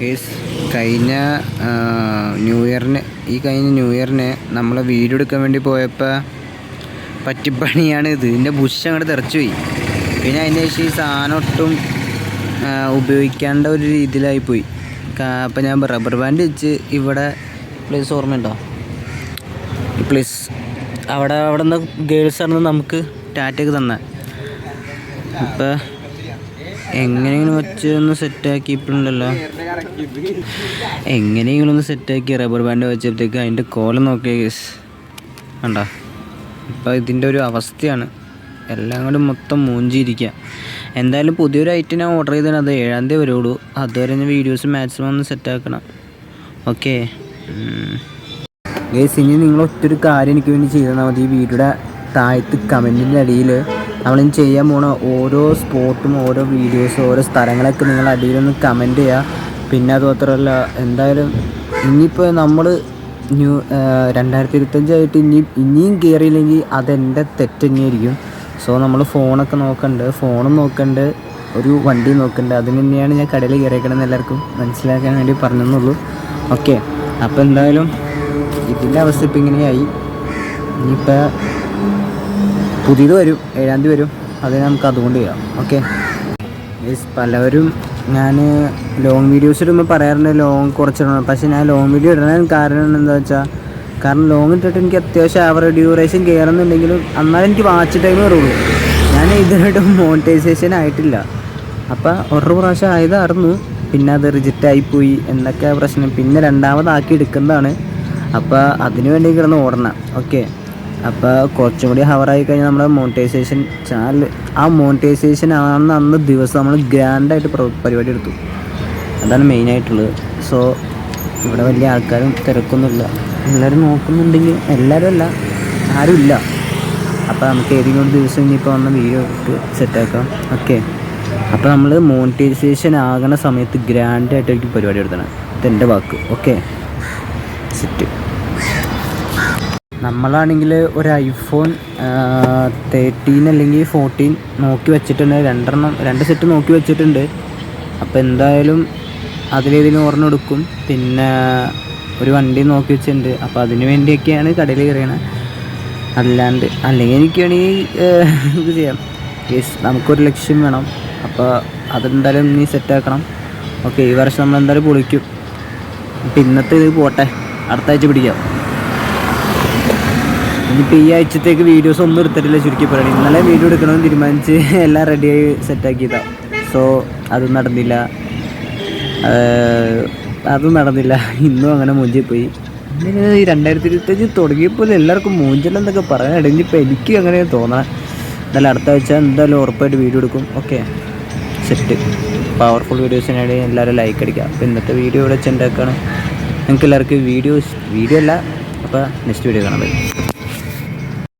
Case കഴിഞ്ഞ new ഇയറിന് ഈ കഴിഞ്ഞ ന്യൂ ഇയറിന് നമ്മൾ വീഡിയോ എടുക്കാൻ വേണ്ടി പോയപ്പോൾ പറ്റിപ്പണിയാണ് ഇത്. ഇതിന്റെ ബുഷ് അങ്ങോട്ട് തെറിച്ചു പോയി. പിന്നെ അതിന്റെ ശേഷം ഈ സാധനം ഒട്ടും ഉപയോഗിക്കേണ്ട ഒരു രീതിയിലായി പോയി. അപ്പം ഞാൻ റബ്ബർ ബാൻഡ് വെച്ച് ഇവിടെ പ്ലേസ് ഓർമ്മയുണ്ടോ? ഈ പ്ലേസ് അവിടെ അവിടെ നിന്ന് ഗേൾസാണെന്ന് നമുക്ക് ടാറ്റയൊക്കെ തന്നെ. ഇപ്പം എങ്ങനെയെങ്കിലും വെച്ച് ഒന്ന് ഇപ്പോഴുണ്ടല്ലോ എങ്ങനെയെങ്കിലും ഒന്ന് സെറ്റാക്കി റബ്ബർ ബാൻഡ് വെച്ചപ്പോഴത്തേക്ക് അതിന്റെ കോലം നോക്കിയ കേസ് കണ്ട? ഇപ്പം ഇതിന്റെ ഒരു അവസ്ഥയാണ്. എല്ലാം കൂടി മൊത്തം മൂഞ്ചിയിരിക്കുക എന്തായാലും പുതിയൊരു ഐറ്റം ഞാൻ ഓർഡർ ചെയ്തതാണ്. അത് ഏഴാം തീയതി വരുള്ളൂ അതുവരെ ഞാൻ വീഡിയോസ് മാക്സിമം ഒന്ന് സെറ്റാക്കണം ഓക്കെ ഗേസ് ഇനി നിങ്ങൾ ഒറ്റൊരു കാര്യം എനിക്ക് വേണ്ടി ചെയ്താൽ മതി. ഈ വീഡിയോയുടെ താഴത്ത് കമന്റിന്റെ അടിയിൽ നമ്മളിനി ചെയ്യാൻ പോണ ഓരോ സ്പോട്ടും ഓരോ വീഡിയോസും ഓരോ സ്ഥലങ്ങളൊക്കെ നിങ്ങൾ അടിയിലൊന്ന് കമന്റ് ചെയ്യുക പിന്നെ അത് മാത്രമല്ല എന്തായാലും ഇനിയിപ്പോൾ നമ്മൾ ന്യൂ രണ്ടായിരത്തി ഇരുപത്തഞ്ചായിട്ട് ഇനി ഇനിയും കയറിയില്ലെങ്കിൽ അതെന്റെ തെറ്റ് തന്നെയായിരിക്കും. സോ നമ്മൾ ഫോണൊക്കെ നോക്കണ്ട്. ഫോണും നോക്കണ്ട്. ഒരു വണ്ടി നോക്കണ്ട്. അതിന് തന്നെയാണ് ഞാൻ കടയിൽ കയറിയേക്കണമെന്ന് എല്ലാവർക്കും മനസ്സിലാക്കാൻ വേണ്ടി പറഞ്ഞെന്നുള്ളൂ. ഓക്കെ അപ്പോൾ എന്തായാലും ഇതിന്റെ അവസ്ഥ ഇപ്പം ഇങ്ങനെയായി. ഇനിയിപ്പോൾ പുതിയത് വരും ഏഴാം തീയതി വരും. അത് നമുക്ക് അതുകൊണ്ട് ചെയ്യാം. ഓക്കെ? പലവരും ഞാൻ ലോങ് വീഡിയോസ് ഇടുമ്പോൾ പറയാറുണ്ട് ലോങ് കുറച്ചിടണം. പക്ഷേ ഞാൻ ലോങ് വീഡിയോ ഇടാൻ കാരണം എന്താ വെച്ചാൽ കാരണം ലോങ് ഇട്ടിട്ട് എനിക്ക് അത്യാവശ്യം ആവറേജ് ഡ്യൂറേഷൻ കയറുന്നുണ്ടെങ്കിലും എന്നാലും എനിക്ക് വാച്ച് ടൈം വരുള്ളൂ ഞാൻ ഇതിനായിട്ട് മോണിറ്റൈസേഷൻ ആയിട്ടില്ല. അപ്പോൾ ഒരു പ്രാവശ്യം ആയതായിരുന്നു പിന്നെ അത് റിജക്റ്റ് ആയിപ്പോയി എന്നൊക്കെ പ്രശ്നം. പിന്നെ രണ്ടാമതാക്കി എടുക്കുന്നതാണ്. അപ്പോൾ അതിനു വേണ്ടി കിടന്ന് ഓടണം. ഓക്കെ? അപ്പോൾ കുറച്ചും കൂടി ഹവറായി കഴിഞ്ഞാൽ നമ്മുടെ മോണിറ്റൈസേഷൻ ചാനൽ ആ മോണിറ്റൈസേഷൻ ആണെന്ന് അന്ന് ദിവസം നമ്മൾ ഗ്രാൻഡായിട്ട് പരിപാടി എടുത്തു. അതാണ് മെയിനായിട്ടുള്ളത് സോ ഇവിടെ വലിയ ആൾക്കാരും തിരക്കൊന്നുമില്ല. എല്ലാവരും നോക്കുന്നുണ്ടെങ്കിൽ എല്ലാവരും അല്ല ആരും ഇല്ല. അപ്പോൾ നമുക്ക് ഏതെങ്കിലും ഒരു ദിവസം ഇനിയിപ്പോൾ വന്ന വീഡിയോ ഇട്ട് സെറ്റാക്കാം ഓക്കെ അപ്പോൾ നമ്മൾ മോണിറ്റൈസേഷൻ ആകുന്ന സമയത്ത് ഗ്രാൻഡായിട്ടായിരിക്കും പരിപാടി എടുത്തണം ഇതെന്റെ വാക്ക്. ഓക്കെ സെറ്റ് നമ്മളാണെങ്കിൽ ഒരു ഐഫോൺ തേർട്ടീൻ അല്ലെങ്കിൽ ഫോർട്ടീൻ നോക്കി വെച്ചിട്ടുണ്ട്. രണ്ടെണ്ണം രണ്ട് സെറ്റ് നോക്കി വെച്ചിട്ടുണ്ട്. അപ്പോൾ എന്തായാലും അതിലേതിനും ഓർമ്മ എടുക്കും. പിന്നെ ഒരു വണ്ടി നോക്കി വെച്ചിട്ടുണ്ട്. അപ്പോൾ അതിന് വേണ്ടിയൊക്കെയാണ് കടയിൽ കയറിയണത് അല്ലാണ്ട് അല്ലെങ്കിൽ എനിക്ക് വേണമെങ്കിൽ ഇത് ചെയ്യാം. യെസ് നമുക്കൊരു ലക്ഷ്യം വേണം. അപ്പോൾ അതെന്തായാലും നീ സെറ്റാക്കണം ഓക്കെ ഈ വർഷം നമ്മൾ എന്തായാലും പൊളിക്കും പിന്നത്തെ ഇത് പോട്ടെ. അടുത്ത ആഴ്ച പിടിക്കാം. ഇനിയിപ്പോൾ ഈ ആഴ്ചത്തേക്ക് വീഡിയോസ് ഒന്നും എടുത്തിട്ടില്ല ചുരുക്കി പറയണം. ഇന്നലെ വീഡിയോ എടുക്കണമെന്ന് തീരുമാനിച്ച് എല്ലാം റെഡിയായി സെറ്റാക്കിയതാണ് സോ അതും നടന്നില്ല. അതും നടന്നില്ല. ഇന്നും അങ്ങനെ മൂഞ്ചി പോയി. ഈ രണ്ടായിരത്തി ഇരുപത്തഞ്ച് തുടങ്ങിയപ്പോൾ എല്ലാവർക്കും മൂഞ്ചലെന്നൊക്കെ പറയാൻ ഇനിയിപ്പോൾ എനിക്ക് അങ്ങനെ തോന്നാൻ എന്നാലും അടുത്ത ആഴ്ച എന്തായാലും ഉറപ്പായിട്ട് വീഡിയോ എടുക്കും. ഓക്കെ സെറ്റ് പവർഫുൾ വീഡിയോസിനായിട്ട് എല്ലാവരും ലൈക്ക് അടിക്കുക. അപ്പോൾ ഇന്നത്തെ വീഡിയോ ഇവിടെ ചെണ്ടാക്കാണ് നിങ്ങൾക്ക് എല്ലാവർക്കും വീഡിയോസ് വീഡിയോ അല്ല. അപ്പോൾ നെക്സ്റ്റ് വീഡിയോ കാണാൻ പറ്റും